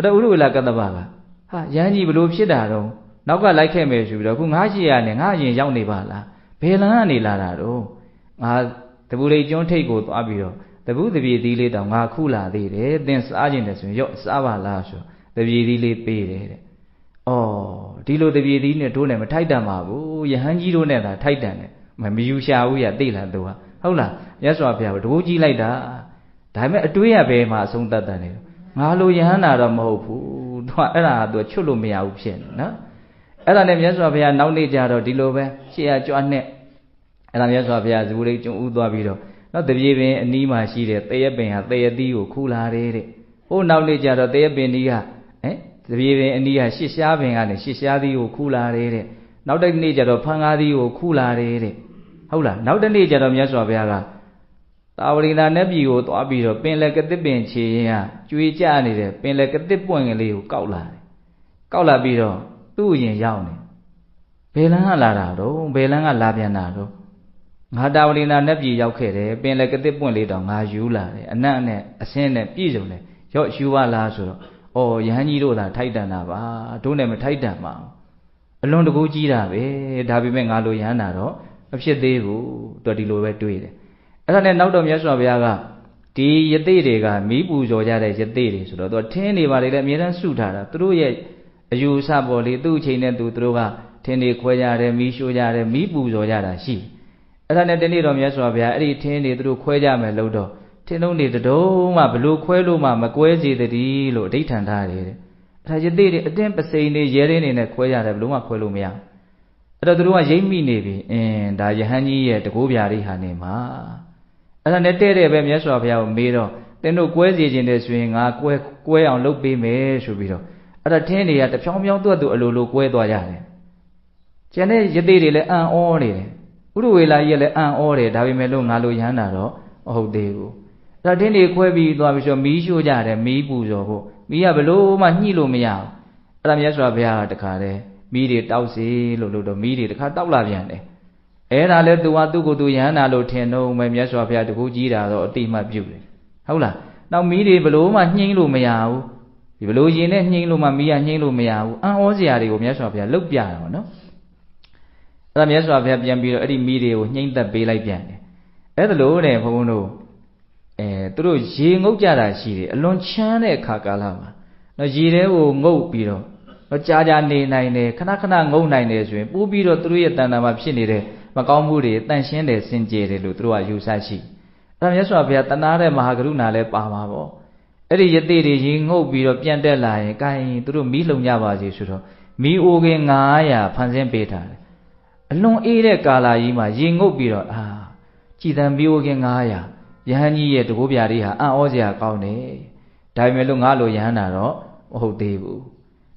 အဲ့တော့ဥရဝေလာကတ္တပကဟာယဟန်ကြီးဘလို့ဖြစ်တာတော့နောက်ကလိုက်ခဲ့မယ်ဆိုပြီးတော့ခုငါရှိရနဲ့ငါအရင်ရောက်နေပါလားဘယ်လန်းကနေလာတာတော့ငါတပူလေးကျွန်းထိတ်ကိုသွားပြီးတော့တပူတပြေသီးလေးတောင်ငါခုလာသေးတယ်သင်စားခြင်းတယ်ဆိုရင်ရော့စားပါလားဆိုတပြေသီးလေးပေးတယ်တဲ့ဩဒီလိုတပြေသီးနဲ့တို့နဲ့မထိုက်တန်ပါဘူးယဟန်ကြီးတို့နဲ့သာထိုက်တန်တယ်မမယူရှာဘူးရသိလားသူကဟုတ်လားမြတ်စွာဘုရားကတကူကြီးလိုက်တာဒါပေမဲ့အတွေးရဘယ်မှာအဆုံးတတ်တယ်လေ ငါလိုယဟန်တာတော့မဟုတ်ဘူးသူကအဲ့ဒါကသူချွတ်လို့မရဘူးဖြစ်နေနော်အဲ့ဒါနဲ့မြတ်စွာဘုရားနောက်နေ့ကျတော့ဒီလိုပဲရှေ့ကကြွားနဲ့အဲ့ဒါမြတ်စွာဘုရားဇူရိတ်ကျွန်းဥသွားပြီးတော့နော်တပြေပင်အနီးမှာရှိတဲ့တရက်ပင်ဟာတရက်သီးကိုခူလာတယ်တဲ့ဟိုနောက်နေ့ကျတော့တရက်ပင်ဒီကဟဲ့တပြေပင်အနီးကရှစ်ရှားပင်ကနေရှစ်ရှားသီးကိုခူလာတယ်တဲ့နောက်တစ်နေ့ကျတော့ဖန်ကားသီးကိုခူလာတယ်တဲ့ဟုတ်လားနောက်တစ်နေ့ကျတော့မြတ်စွာဘုရားက တာဝရိနာနတ်ပြည်ကိုသွားပြီးတော့ပင်လယ်ကတစ်ပင်ခြေရင်ကကျွေးကြနေတဲ့ပင်လယ်ကတစ်ပွင့်ကလေးကိုကောက်လာတယ်ကောက်လာပြီးတော့သူ့ရင်ရောက်နေဘယ်လန်းကလာတာတော့ဘယ်လန်းကလာပြန်တာတော့ငါတာဝရိနာနတ်ပြည်ရောက်ခဲ့တယ်ပင်လယ်ကတစ်ပွင့်လေးတော့ငါယူလာတယ်အနတ်နဲ့အစင်းနဲ့ပြည့်စုံတယ်ရော့ယူပါလားဆိုတော့အော်ယဟန်ကြီးတို့သာထိုက်တန်တာပါတို့နဲ့မထိုက်တန်ပါဘူးအလွန်တကူကြီးတာပဲဒါပေမဲ့ငါလိုယဟန်တာတော့မဖြစ်သေးဘူးတော်ဒီလိုပဲတွေးတယ် အဲ့ဒါနဲ့နောက်တော့မြတ်စွာဘုရားကဒီယသိတွေကမီးပူဇော်ကြတဲ့ယသိတွေဆိုတော့သူထင်းနေပါလေလည်းအမြဲတမ်းစုထားတာသူတို့ရဲ့အယူဆပေါ်လေသူ့အချိန်နဲ့သူသူတို့ကထင်းတွေခွဲကြတယ်မီးရှို့ကြတယ်မီးပူဇော်ကြတာရှိအဲ့ဒါနဲ့တနေ့တော့မြတ်စွာဘုရားအဲ့ဒီထင်းတွေသူတို့ခွဲကြမယ်လို့တော့ထင်းလုံးတွေတတုံးမှဘလို့ခွဲလို့မှမကွဲစေတည်းလို့အဋိဌံထားတယ်တဲ့အဲ့ဒါယသိတွေအတင်းပစိန်တွေရဲရင်းနေနဲ့ခွဲရတယ်ဘလို့မှခွဲလို့မရအဲ့တော့သူတို့ကရိမ့်မိနေပြီအင်းဒါယဟန်ကြီးရဲ့တကိုးပြားလေးဟာနေမှာ အဲ့ဒါနဲ့တဲ့တဲ့ပဲမြတ်စွာဘုရားကိုမေးတော့သင်တို့ကွဲစီခြင်းတဲ့ဆိုရင်ငါကွဲကွဲအောင်လုပ်ပေးမယ်ဆိုပြီးတော့အဲ့ဒါထင်းတွေကတဖြောင်းဖြောင်းသူ့အတူအလိုလိုကွဲသွားကြတယ်ကျန်တဲ့ယသိတွေလည်းအံ့ဩနေတယ်ဥရဝေလာကြီးလည်းအံ့ဩတယ်ဒါပေမဲ့လို့ငါလိုရဟန္တာတော့မဟုတ်သေးဘူးအဲ့ဒါထင်းတွေခွဲပြီးသွားပြီးဆိုမီးရှို့ကြတယ်မီးပူဇော်ဖို့မီးကဘလို့မှညှိလို့မရဘူးအဲ့ဒါမြတ်စွာဘုရားကတခါတည်းမီးတွေတောက်စီလို့လို့တော့မီးတွေတခါတောက်လာပြန်တယ် အဲ့ဒါလဲသူကသူ့ကိုယ်သူယဟန္တာလို့ထင်တော့မယ်မြတ်စွာဘုရားတကူကြီးတာတော့အတိမတ်ပြုတယ်ဟုတ်လားနောက်မီးတွေဘလို့မှညှိလို့မရဘူးဒီဘလို့ရင်နဲ့ညှိလို့မှမီးကညှိလို့မရဘူးအံ့ဩစရာတွေကိုမြတ်စွာဘုရားလုတ်ပြတာပေါ့နော်အဲ့ဒါမြတ်စွာဘုရားပြန်ပြီးတော့အဲ့ဒီမီးတွေကိုညှိမ့်သက်ပေးလိုက်ပြန်တယ်အဲ့ဒါလို့တဲ့ဘုန်းဘုန်းတို့အဲသူတို့ရေငုတ်ကြတာရှိတယ်အလွန်ချမ်းတဲ့အခါကာလမှာနော်ရေထဲကိုငုတ်ပြီးတော့တော့ကြာကြာနေနိုင်တယ်ခဏခဏငုံနိုင်တယ်ဆိုရင်ပို့ပြီးတော့သူတို့ရဲ့တဏ္ဍာမှာဖြစ်နေတဲ့ မကောင်းမှုတွေတန့်ရှင်းတယ်စင်ကြယ်တယ်လို့သူတို့ကယူဆရှိအဲ့ဒါမြတ်စွာဘုရားတဏှာတဲ့မဟာကရုဏာလည်းပါမှာပေါ့အဲ့ဒီယတိတွေရေငုတ်ပြီးတော့ပြန်တက်လာရင်ကိုင်းသူတို့မီးလုံကြပါစေဆိုတော့မီးအိုကင်း900ဖန်ဆင်းပေးထားတယ်အလွန်အေးတဲ့ကာလာကြီးမှာရေငုတ်ပြီးတော့အာကြည်တံမီးအိုကင်း900ယဟန်ကြီးရဲ့တကိုးပြားလေးဟာအံ့ဩစရာကောင်းတယ်ဒါပေမဲ့လို့ငါလိုယဟန်တာတော့မဟုတ်သေးဘူး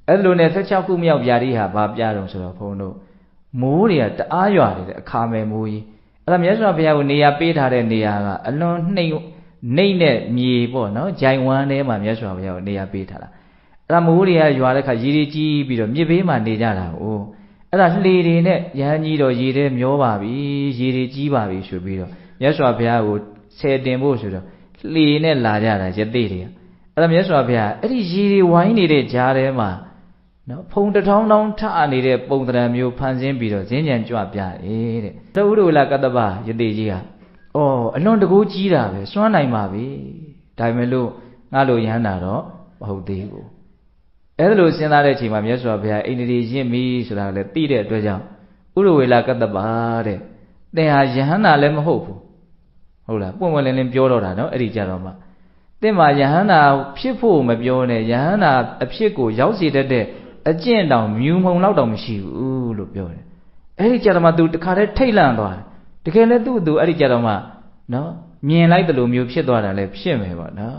အဲ့လိုနဲ့16ခုမြောက်ပြားလေးဟာဘာပြတော့ဆိုတော့ဘုန်းတို့ မိုးတွေကတအားရွာနေတဲ့အခါမဲ့မိုးကြီးအဲ့ဒါမြတ်စွာဘုရားကိုနေရာပေးထားတဲ့နေရာကအလွန်နှိမ့်နှိမ့်တဲ့မြေပေါ့နော်ဂျိုင်ဝမ်းထဲမှာမြတ်စွာဘုရားကိုနေရာပေးထားတာအဲ့ဒါမိုးတွေကရွာတဲ့ခါရေတွေကြီးပြီးတော့မြစ်ဘေးမှာနေကြတာ哦အဲ့ဒါလှေတွေနဲ့ရဟန်းကြီးတော့ရေထဲမျောပါပြီရေတွေကြီးပါပြီဆိုပြီးတော့မြတ်စွာဘုရားကိုဆယ်တင်ဖို့ဆိုတော့လှေနဲ့လာကြတာရသေးတွေကအဲ့ဒါမြတ်စွာဘုရားအဲ့ဒီရေတွေဝိုင်းနေတဲ့ကြားထဲမှာ နော်ဖုံတထောင်းထောင်းထနေတဲ့ပုံတရံမျိုးဖန်ဆင်းပြီးတော့ဈဉ္ကြံကြွပြတယ်တဲ့တဝုဒ္ဓဝလကတ္တပယတိကြီးကအော်အလွန်တကူကြီးတာပဲစွမ်းနိုင်ပါပြီဒါပေမဲ့လို့ငါလိုရဟန္တာတော့မဟုတ်သေးဘူးအဲ့ဒါလိုစဉ်းစားတဲ့အချိန်မှာမြတ်စွာဘုရားအိန္ဒြေရင့်ပြီဆိုတာလည်းသိတဲ့အတွက်ကြောင့်ဥရဝေလကတ္တပတဲ့သင်ဟာယဟန္တာလည်းမဟုတ်ဘူးဟုတ်လားပွင့်ပွင့်လင်းလင်းပြောတော့တာနော်အဲ့ဒီကြတော့မှသင်မှာယဟန္တာဖြစ်ဖို့မပြောနဲ့ယဟန္တာအဖြစ်ကိုရောက်စေတတ်တဲ့ အကျင့်တောင်မြူမုံလောက်တောင်မရှိဘူးလို့ပြောတယ်အဲ့ဒီကြတော့မှ तू တခါတည်းထိတ်လန့်သွားတယ်တကယ်လည်းသူ့သူအဲ့ဒီကြတော့မှနော်မြင်လိုက်တယ်လို့မျိုးဖြစ်သွားတာလည်းဖြစ်မယ်ပေါ့နော်